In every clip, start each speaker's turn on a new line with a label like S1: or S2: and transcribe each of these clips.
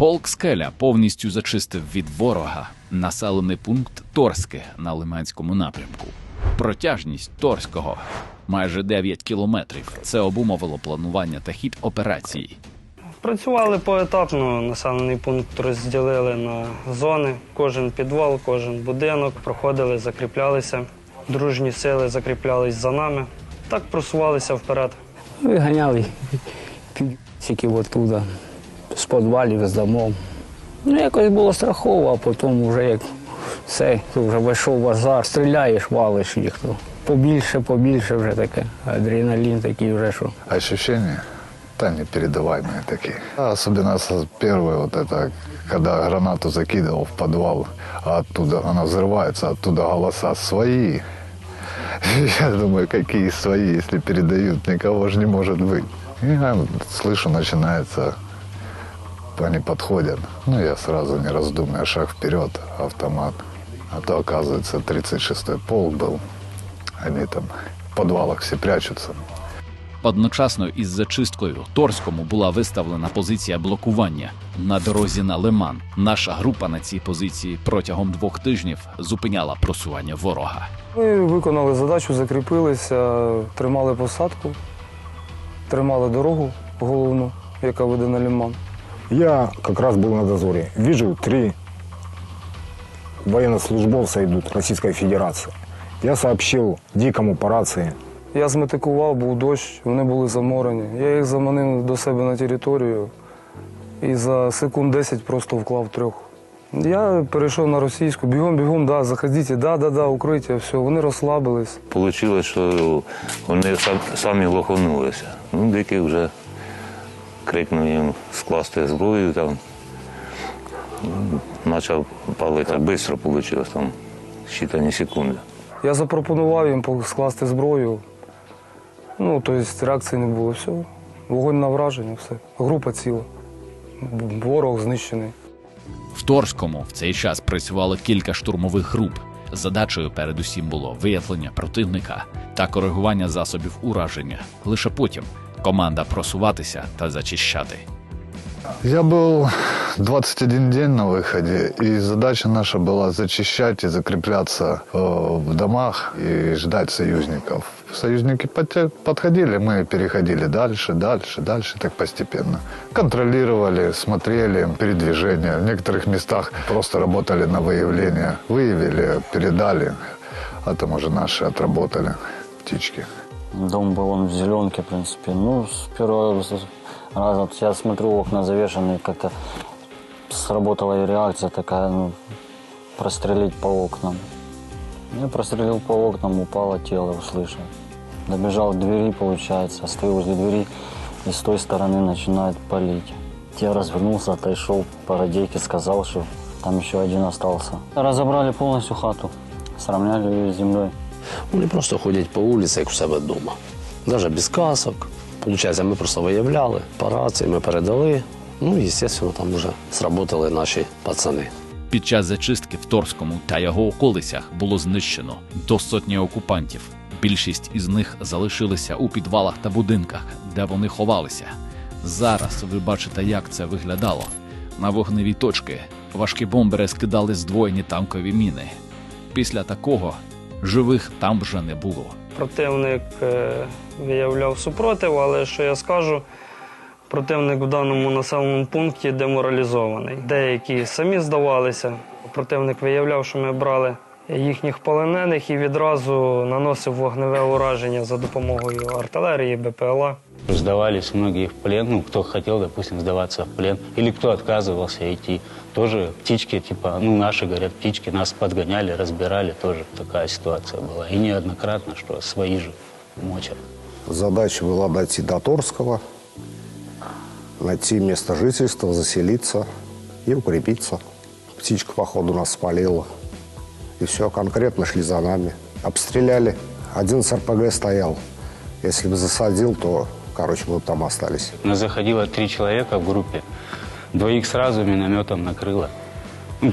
S1: Полк Скеля повністю зачистив від ворога населений пункт Торське на Лиманському напрямку. Протяжність Торського майже 9 кілометрів. Це обумовило планування та хід операції.
S2: Працювали поетапно, населений пункт розділили на зони. Кожен підвал, кожен будинок проходили, закріплялися. Дружні сили закріплялись за нами. Так просувалися вперед.
S3: Виганяли тільки оттуда, підвалів, з домов. Ну, якось було страхово, а потім вже як все, то вже вийшов в азарт, стріляєш, валиш їх. То побільше, побільше вже таке. Адреналін такий вже, що.
S4: Ощущения, да, непередаваемые такие. А Особенно с- первое вот это, когда гранату закидывал в подвал, а оттуда она взрывается, оттуда голоса свои. Я думаю, какие свои, если передают, никого же не может быть. И я слышу, начинается, они подходят. Ну, я сразу, не раздумывая, шаг вперед, автомат. А то, оказывается, 36-й полк был. Они там в подвалах все прячутся.
S1: Одночасно із зачисткою Торському була виставлена позиція блокування на дорозі на Лиман. Наша група на цій позиції протягом двох тижнів зупиняла просування ворога.
S5: Ми виконали задачу, закріпилися, тримали посадку, тримали дорогу головну, яка веде на ліман.
S6: Я как раз был на дозоре. Вижу, три военнослужбовца идут Российской Федерации. Я сообщил Дикому по рации.
S5: Я зметикував, був дощ, вони були заморені. Я їх заманив до себе на територію і за секунд 10 просто вклав трьох. Я перейшов на російську, бігом, бігом, да, заходіть, да, да, да, укриття, все, вони розслабились.
S7: Получилось, що вони сам- самі лоханулися. Ну, дикий вже крикнув їм скласти зброю там. Почав палити. Швидко вийшло, там щитані секунди.
S5: Я запропонував їм скласти зброю. Ну, тобто реакції не було. Все. Вогонь на враження, все. Група ціла. Ворог знищений.
S1: В Торському в цей час працювало кілька штурмових груп. Задачею передусім було виявлення противника та коригування засобів ураження. Лише потім команда просуватися та зачищати.
S4: Я был 21 день на выходе, и задача наша была зачищать и закрепляться э, в домах и ждать союзников. Союзники подтя- подходили, мы переходили дальше, дальше, дальше, так постепенно. Контролировали, смотрели передвижение. В некоторых местах просто работали на выявление. Выявили, передали, а там уже наши отработали птички.
S8: Дом был он в зеленке, в принципе. Ну, с первого раза вот я смотрю, окна завешены, как-то сработала реакция такая, ну, прострелить по окнам. Я прострелил по окнам, упало тело, услышал. Добежал к двери, получается, стою возле двери, и с той стороны начинает палить. Я развернулся, отошел по радейке, сказал, что там еще один остался. Разобрали полностью хату, сравняли ее с землей.
S9: Вони просто ходять по вулиці, як у себе вдома. Навіть без касок. Получається, ми просто виявляли, по рації ми передали. Ну і, звісно, там вже сработали наші пацани.
S1: Під час зачистки в Торському та його околицях було знищено до сотні окупантів. Більшість із них залишилися у підвалах та будинках, де вони ховалися. Зараз ви бачите, як це виглядало. На вогневі точки важкі бомбери скидали здвоєні танкові міни. Після такого живих там вже не було.
S2: Противник е, виявляв супротив, але що я скажу, противник в даному населеному пункті деморалізований. Деякі самі здавалися. Противник виявляв, що ми брали їхніх полонених і відразу наносив вогневе ураження за допомогою артилерії, БПЛА.
S10: Сдавались многие в плен, ну, кто хотел, допустим, сдаваться в плен, или кто отказывался идти. Тоже птички, типа, ну, наши, говорят, птички нас подгоняли, разбирали, тоже такая ситуация была. И неоднократно, что свои же мочат.
S6: Задача была дойти до Торского, найти место жительства, заселиться и укрепиться. Птичка, походу, нас спалила. И все, конкретно шли за нами. Обстреляли. Один с РПГ стоял. Если бы засадил, то, короче, мы там остались.
S10: У нас заходило три человека в группе. Двоих сразу минометом накрыло. Ну,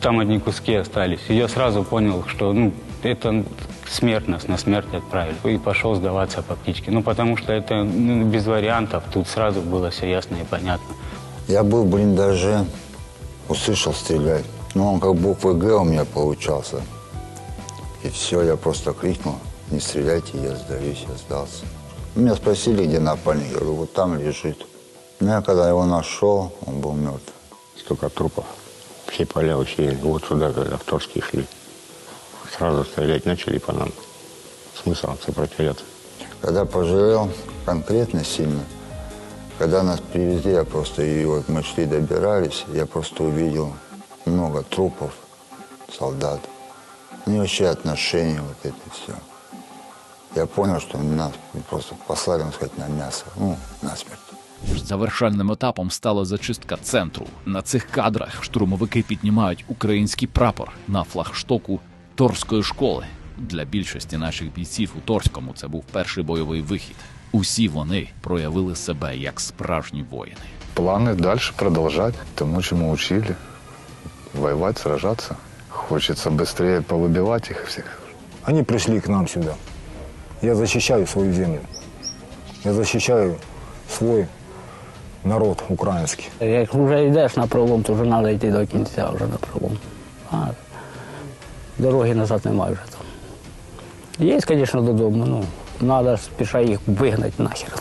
S10: там одни куски остались. И я сразу понял, что ну, это смерть нас на смерть отправили. И пошел сдаваться по птичке. Ну, потому что это ну, без вариантов. Тут сразу было все ясно и понятно.
S11: Я был в блиндаже, услышал стрелять. Ну, он как буквы Г у меня получался. И все, я просто крикнул, не стреляйте, я сдаюсь, я сдался. Меня спросили, где напальник. Я говорю, вот там лежит. Ну, я когда его нашел, он был мертв.
S12: Столько трупов. Все поля вообще вот сюда, когда в Торске шли. Сразу стрелять начали по нам. Смысл сопротивляться.
S11: Когда пожалел конкретно сильно, когда нас привезли, я просто, и вот мы шли, добирались, я просто увидел много трупов, солдат. Ну и вообще отношения, вот это все. Я понял, что нас просто послали, можно сказать, на мясо, ну, на смерть.
S1: Завершальним етапом стала зачистка центру. На цих кадрах штурмовики піднімають український прапор на флагштоку Торської школи. Для більшості наших бійців у Торському це був перший бойовий вихід. Усі вони проявили себе як справжні воїни.
S4: Планы дальше продолжать тому, чему учили. Воевать, сражаться. Хочется быстрее повыбивать их всех.
S13: Они пришли к нам сюда. Я защищаю свою землю. Я защищаю свой народ украинский.
S3: Як вже йдеш на пролом, то вже треба йти до кінця вже на пролом. А дороги назад немає вже там. Є, звісно, додому, ну, треба спіша їх вигнати нахер.